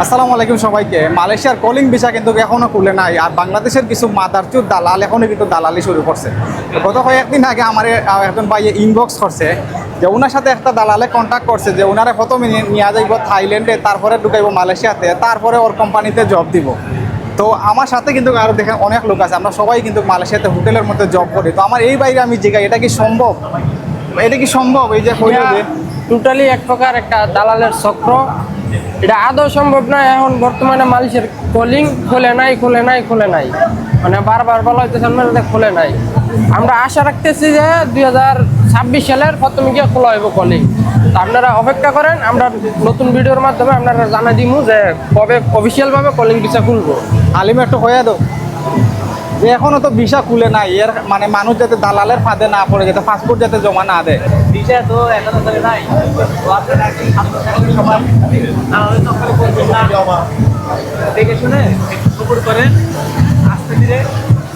আসসালামু আলাইকুম সবাইকে। মালয়েশিয়ার কলিং ভিসা কিন্তু এখনও খুলে নাই আর বাংলাদেশের কিছু মাদারচুর দালাল এখনও কিন্তু দালালি শুরু করছে। গত কয়েকদিন আগে আমার একজন ভাই ইনবক্স করছে যে ওনার সাথে একটা দালালে কন্ট্যাক্ট করছে যে ওনারা প্রথমে নিয়ে যাইব থাইল্যান্ডে তারপরে ঢুকাইব মালয়েশিয়াতে তারপরে ওর কোম্পানিতে জব দিব। তো আমার সাথে কিন্তু আরও দেখেন অনেক লোক আছে আমরা সবাই কিন্তু মালয়েশিয়াতে হোটেলের মধ্যে জব করি। তো আমার এই বাইরে আমি জিগাই এটা কি সম্ভব? এটা কি সম্ভব? এই যে যে টোটালি এক প্রকার একটা দালালের চক্র। এটা আদৌ সম্ভব না, এখন বর্তমানে মালিশের কলিং খোলে নাই খোলে নাই খোলে নাই। মানে বারবার বলা হইতেছে মানে খোলে নাই। আমরা আশা রাখতেছি যে দুই হাজার ছাব্বিশ সালের প্রথমে গিয়ে খোলা হইব কলিং তো আপনারা অপেক্ষা করেন, আমরা নতুন ভিডিওর মাধ্যমে আপনারা জানা দিমু যে কবে অফিসিয়ালভাবে কলিং ভিসা খুলবো। আলিম, একটু হয়ে দাও। এখনও তো ভিসা খুলে নাই এর মানে মানুষ যাতে দালালের ফাঁদে না পড়ে যাতে পাসপোর্ট যাতে জমা না দেয়। ভিসা তো এখনও ধরে নাই। দেখে শুনে একটু করেন আস্তে ধীরে।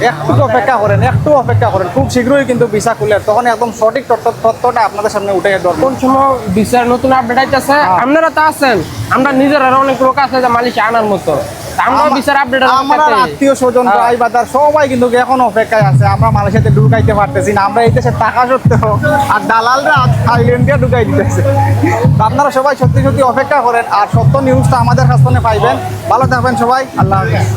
একটু অপেক্ষা করেন একটু অপেক্ষা করেন। খুব শীঘ্রই কিন্তু ভিসা খুলে তখন একদম সঠিক তথ্য- তথ্যটা আপনাদের সামনে উঠে ধরবো কোন সময় ভিসার নতুন আপডেট আইতেছে? আপনারা তো আছেন। আমরা নিজেরা অনেক লোক আছে যে মালয়েশিয়া আনার মতো। আমরা বিচার আপডেট আমরা আত্মীয় স্বজন হ্যাঁ। ভাই বাদার সবাই কিন্তু এখন অপেক্ষায় আছে আমরা মালয়েশিয়াতে ঢুকাইতে পারতেছি না আমরা এই দেশে টাকা সত্ত্বেও আর দালালরা থাইল্যান্ডে ঢুকাই দিতেছে আপনারা সবাই সত্যি সত্যি অপেক্ষা করেন আর সত্য নিউজটা আমাদের কাছে পাইবেন। ভালো থাকবেন সবাই আল্লাহ হাফেজ।